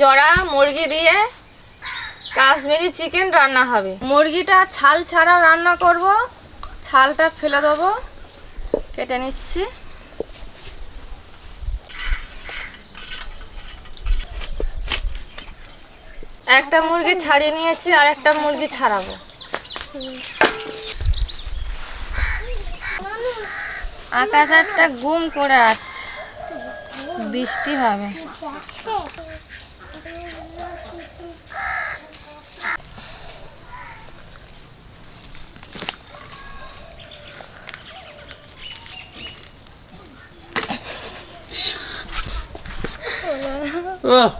জড়া মুরগি দিয়ে কাশ্মীরি চিকেন রান্না হবে। মুরগিটা ছাল ছাড়া রান্না করব। ছালটা ফেলে দেবো। কেটে নিচ্ছি। একটা মুরগি ছাড়িয়ে নিয়েছি, আর একটা মুরগি ছাড়াবো। আকাশ একটা গুম করে আছে। বৃষ্টি হবে।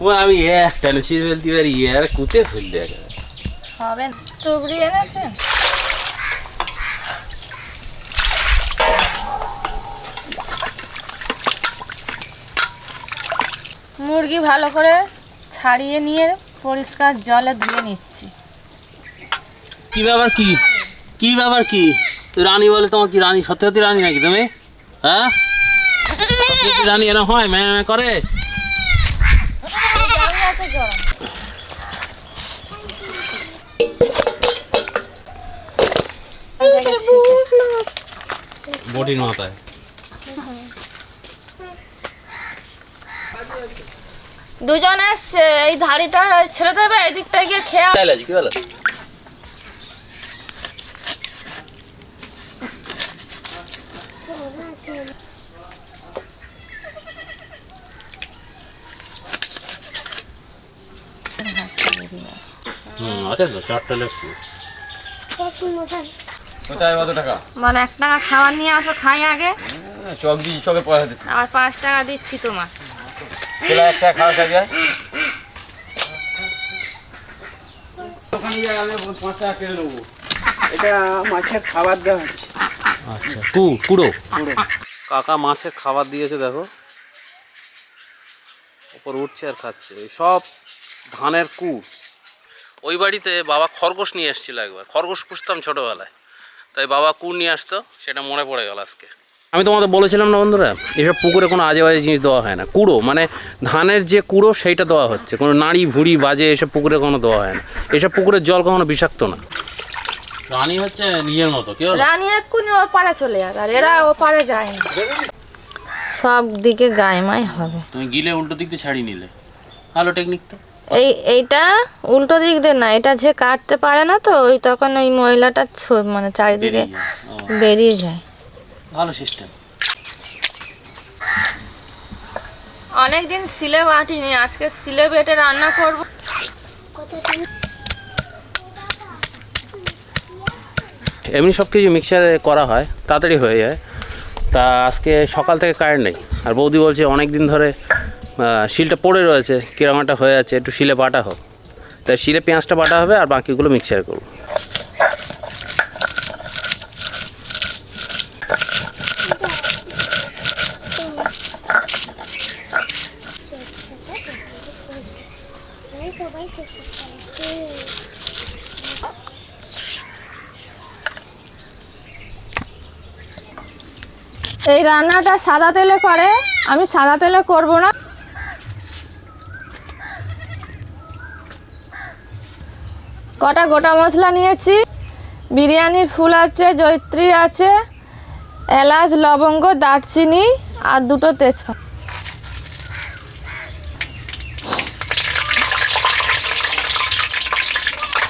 ও আমি একটা ছিঁড়ে ফেলতে পারি আর কুতে ফেললে একেবারে। হবে চুবড়ি এনেছেন? মুরগি ভালো করে ছাড়িয়ে নিয়ে পরিষ্কার জলে ধুয়ে নিচ্ছি। কি ব্যাপার কি? কি ব্যাপার কি? তুই রানী বলে তোমার কি রানী সত্যি সত্যি রানী নাকি তুমি? হ্যাঁ? রানী এরকম হয় ম্যা ম্যা করে? বটির মাথায়। দুজন এসছে এই ধাড়িটা ছেড়ে দেবে এই দিকটা গিয়ে খেয়ে কি বলো? হুম আছে তো চারটে লেগ পিস কোথায় কত টাকা? মানে এক টাকা খাবার নিয়ে আসো খাই আগে। হ্যাঁ, চক দিয়ে চকে পয়সা দিতে আবার পাঁচ টাকা দিচ্ছি তোমার। চলে একটা খাওয়া টাকা কেটে নেব। এটা মাছের খাবার দেওয়া আচ্ছা কু কুড়ো। কাকা মাছের খাবার দিয়েছে দেখো। ওপর উঠছে আর খাচ্ছে। এই সব ধানের কুড় ওই বাড়িতে বাবা খরগোশ নিয়ে এসেছিল একবার। খরগোশ পুষতাম ছোটোবেলায়। তাই বাবা কুড় নিয়ে আসতো সেটা মনে পড়ে গেল আজকে। আমি তোমাদের বলেছিলাম না বন্ধুরা এসব পুকুরে কোনো আজে বাজে জিনিস দেওয়া হয় না। কুড়ো মানে ধানের যে কুড়ো সেইটা দেওয়া হচ্ছে। কোনো নাড়ি ভুড়ি বাজে এসব পুকুরে কোনো দেওয়া হয় না। এসব পুকুরের জল কখনো বিষাক্ত না। রানী হচ্ছে নিজের মতো কেউ রানী এক্ষুনি ও পারে চলে যাবে আর এরা ও পারে যায় না। সব দিকে গায়মাই হবে। তুমি গিলে উল্টো দিক দিয়ে ছাড়িয়ে নিলে। ভালো টেকনিক তো। এই এইটা উল্টো দিক দিয়ে না এটা যে কাটতে পারে না তো ওই তখন ওই ময়লাটা মানে চারিদিকে বেরিয়ে যায়। ভালো সিস্টেম। অনেকদিন সিলে বাটিনি আজকে সিলে বেটে রান্না করব। এমনি সব কিছু মিক্সারে করা হয় তাড়াতাড়ি হয়ে যায়। তা আজকে সকাল থেকে কারেন্ট নেই। আর বৌদি বলছে অনেক দিন ধরে শিলটা পড়ে রয়েছে কিরম একটা হয়ে আছে, একটু শিলে বাটা হোক। তাই শিলে পেঁয়াজটা বাটা হবে আর বাকিগুলো মিক্সার করব। এই রান্নাটা সাদা তেলে করে, আমি সাদা তেলে করব না। কটা গোটা মশলা নিয়েছি? বিরিয়ানির ফুল আছে জৈত্রী আছে এলাচ লবঙ্গ দারচিনি আর দুটো তেজপাতা।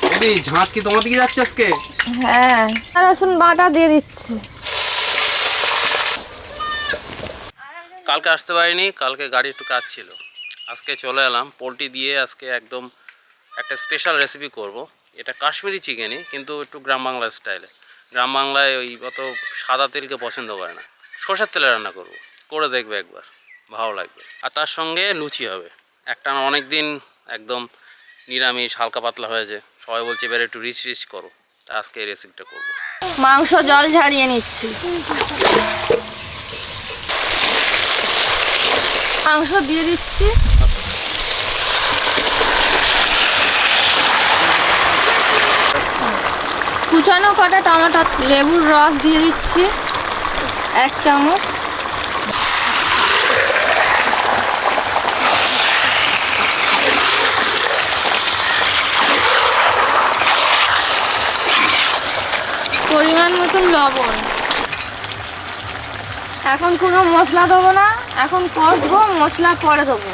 বৌদি ঝাঁট কি তোমার দিকে যাচ্ছে আজকে? হ্যাঁ। আর রসুন বাটা দিয়ে দিচ্ছি। কালকে আসতে পারিনি কালকে গাড়ি একটু কাজ ছিল। আজকে চলে এলাম পোলট্রি দিয়ে আজকে একদম একটা স্পেশাল রেসিপি করব। এটা কাশ্মীরি চিকেনই, কিন্তু একটু গ্রাম বাংলা স্টাইলে। গ্রাম বাংলায় ওই অত সাদা তেলকে পছন্দ করে না। সর্ষের তেলে রান্না করব, করে দেখবে একবার, ভালো লাগবে। আর তার সঙ্গে লুচি হবে। একটা অনেক দিন একদম নিরামিষ, হালকা পাতলা হয়েছে। সবাই বলছে, এবার একটু রিচ রিচ করো। তা আজকে এই রেসিপিটা করব। মাংস জল ঝারিয়ে নিচ্ছি। মাংস দিয়ে দিচ্ছি। কটা টমেটো? লেবুর রস দিয়ে দিচ্ছি, এক চামচ। পরিমাণ মতন লবণ। এখন কোনো মশলা দেবো না, এখন কষবো, মশলা পরে দেবো।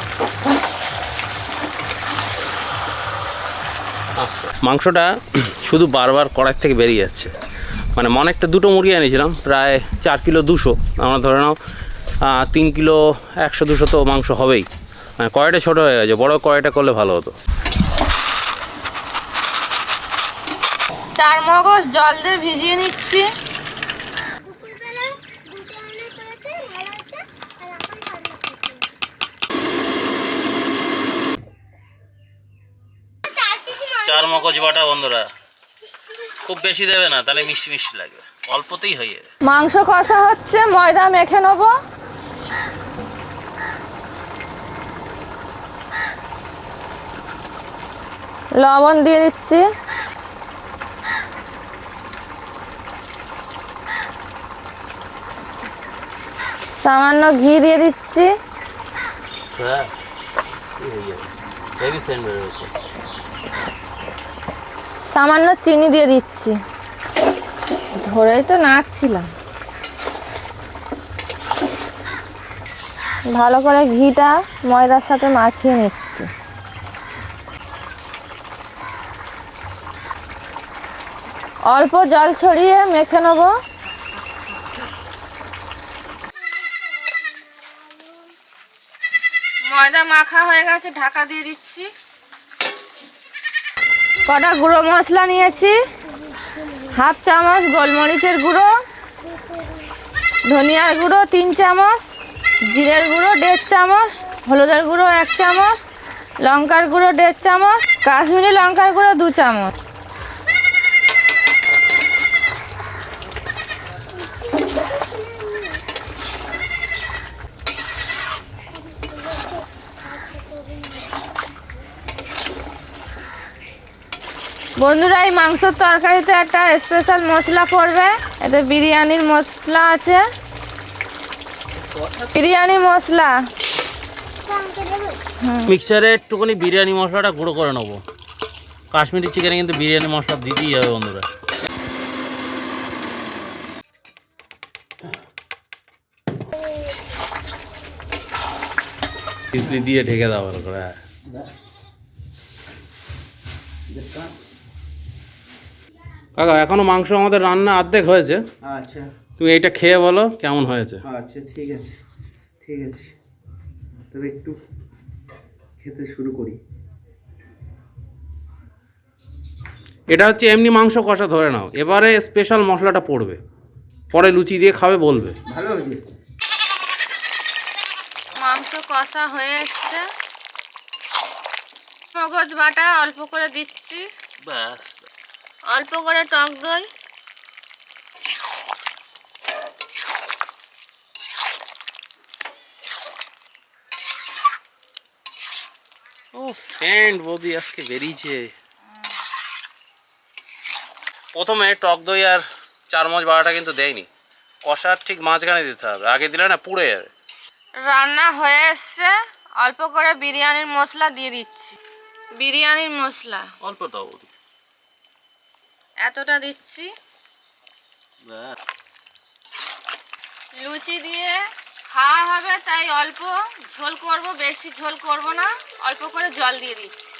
মাংসটা শুধু বারবার কড়াই থেকে বেরিয়ে যাচ্ছে। মানে মনে একটা দুটো মুরগি এনেছিলাম প্রায় চার কিলো দুশো। আমরা ধরে নাও তিন কিলো একশো দুশো তো মাংস হবেই। মানে কড়াইটা ছোটো হয়ে গেছে বড় কড়াইটা করলে ভালো হতো। চার মগজ জল দিয়ে ভিজিয়ে নিচ্ছি। দুপুরবেলা দুটো রান্না করেছে ভালো হচ্ছে আর এখন রান্না করছে চার চার মগজ বাটা বন্ধুরা। খুব বেশি দেবে না তাহলে মিষ্টি মিষ্টি লাগবে। অল্পতেই হয়ে যাবে। মাংস কষা হচ্ছে ময়দা মেখে নেব। লবণ দিয়ে দিচ্ছি। সামান্য ঘি দিয়ে দিচ্ছি। হ্যাঁ হয়ে যাবে হেভি সেন্ট বেরোচ্ছে সামান্য চিনি দিয়ে দিচ্ছি। ধরেই তো নাচছিলাম ভালো করে ঘিটা ময়দার সাথে মাখিয়ে নিচ্ছি। অল্প জল ছড়িয়ে মেখে নেব। ময়দা মাখা হয়ে গেছে, ঢাকা দিয়ে দিচ্ছি। কটা গুঁড়ো মশলা নিয়েছি? হাফ চামচ গোলমরিচের গুঁড়ো, ধনিয়ার গুঁড়ো তিন চামচ, জিরের গুঁড়ো দেড় চামচ, হলুদের গুঁড়ো এক চামচ, লঙ্কার গুঁড়ো দেড় চামচ, কাশ্মীরি লঙ্কার গুঁড়ো দু চামচ। বন্ধুরা, এই মাংসর তরকারিতে একটা স্পেশাল মশলা পড়বে। এতে বিরিয়ানির মশলা আছে। বিরিয়ানি মশলা। মিক্সারে একটুখানি বিরিয়ানি মশলাটা গুঁড়ো করে নেব। কাশ্মীরি চিকেনে কিন্তু বিরিয়ানি মশলা দিতেই হবে বন্ধুরা। দিয়ে ঢেকে দাও ভালো করে। কাকা এখনও মাংস আমাদের রান্না অর্ধেক হয়েছে। আচ্ছা। তুমি এটা খেয়ে বলো কেমন হয়েছে। আচ্ছা ঠিক আছে। ঠিক আছে। তবে একটু খেতে শুরু করি। এটা হচ্ছে এমনি মাংস কষা ধরে নাও। এবারে স্পেশাল মশলাটা পড়বে। পরে লুচি দিয়ে খাবে বলবে। ভালো হয়েছে। মাংস কষা হয়ে এসছে। মগজ বাটা অল্প করে দিচ্ছি। ব্যাস। অল্প করে টক দই। ও ফ্রেন্ড বৌদি আজকে বেরিয়েছে। প্রথমে টক দই আর চারমচ বাড়াটা কিন্তু দেয়নি। কষার ঠিক মাঝখানে দিতে হবে। আগে দিলে না পুড়ে যাবে। রান্না হয়ে এসছে। অল্প করে বিরিয়ানির মশলা দিয়ে দিচ্ছি। বিরিয়ানির মশলা। অল্প দাও বৌদি। এতটা দিচ্ছি। লুচি দিয়ে খাওয়া হবে, তাই অল্প ঝোল করব, বেশি ঝোল করব না, অল্প করে জল দিয়ে দিচ্ছি।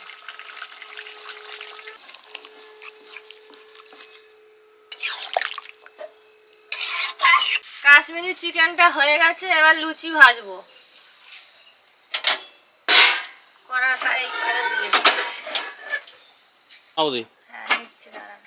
কাশ্মীরি চিকেনটা হয়ে গেছে, এবার লুচি ভাজবো। কড়াটা এই করে দিয়ে দিচ্ছি বৌদি হ্যাঁ নিচ্ছি দাঁড়ান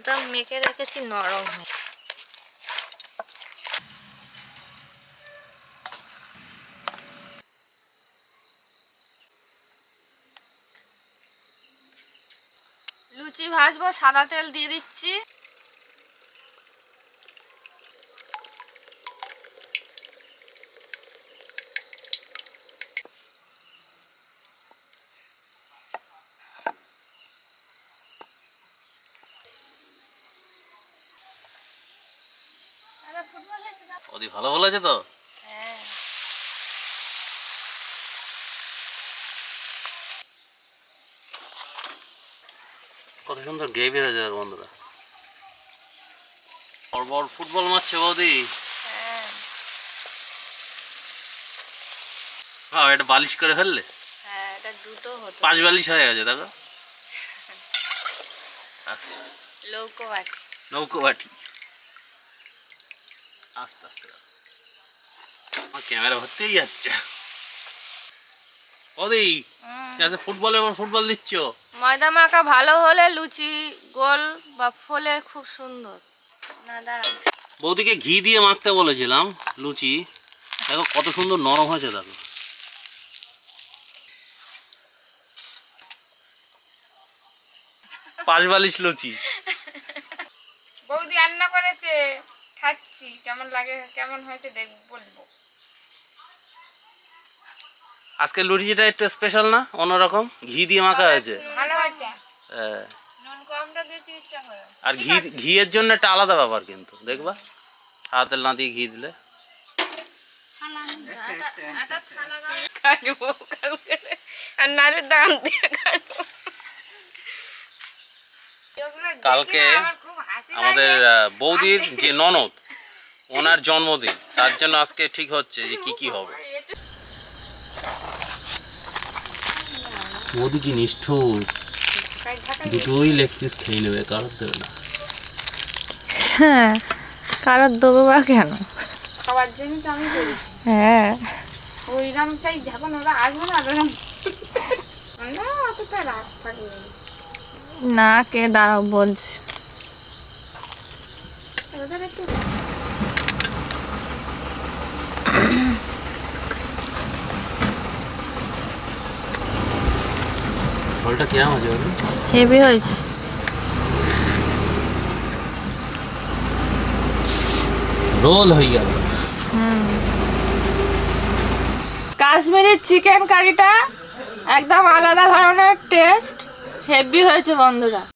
একদম মেখে রেখেছি নরম হয়ে লুচি ভাজবো সাদা তেল দিয়ে দিচ্ছি। ভালো ভালো আছে তো কত সুন্দর গ্রেভি হয়ে যাবে বন্ধুরা। বড় ফুটবল মারছে বৌদি। এটা বালিশ করে ফেললে? পাঁচ বালিশ হয়ে গেছে দেখো। নৌকো বাটি নৌকো বাটি আস্তে আস্তে আমার ক্যামেরা ভর্তিই যাচ্ছে। বৌদি আচ্ছা ফুটবলে ফুটবল দিচ্ছ? ময়দা মাখা ভালো হলে লুচি গোল বা ফোলে খুব সুন্দর। না দাঁড়ান বৌদিকে ঘি দিয়ে মাখতে বলেছিলাম লুচি। দেখো কত সুন্দর নরম হয়েছে দেখো। পাঁচ বালিশ লুচি। বৌদি রান্না করেছে। খাচ্ছি কেমন লাগে কেমন হয়েছে দেখ বলব। আজকে লুচিটা একটু স্পেশাল না অন্যরকম ঘি দিয়ে মাখা হয়েছে। ভালো হয়েছে? হ্যাঁ। আর ঘি ঘিয়ের জন্য একটা আলাদা ব্যাপার কিন্তু দেখবা? হাতের না দিয়ে ঘি দিলে। আর নারে দাম দিয়ে কালকে আমাদের বৌদির যে ননদ ওনার জন্মদিন তার জন্য আজকে ঠিক হচ্ছে যে কি কি হবে। বৌদি কি নিষ্ঠুর। দুটোই লেগ পিস খেয়ে নেবে কারোর দেবে না। হ্যাঁ কারোর দেবো বা কেন? খাওয়ার জন্য তো আমি করেছি। হ্যাঁ। ওইরকম সেই যখন ওরা আসবে না ওরকম না অতটা রাগ থাকবে না। কে? দাঁড়াও বলছি। ওদের একটু ফলটা কিরম আছে হেভি হয়েছে। রোল হয়ে গেল। কাশ্মীরি চিকেন কারিটা একদম আলাদা ধরনের টেস্ট হেভি হয়েছে বন্ধুরা।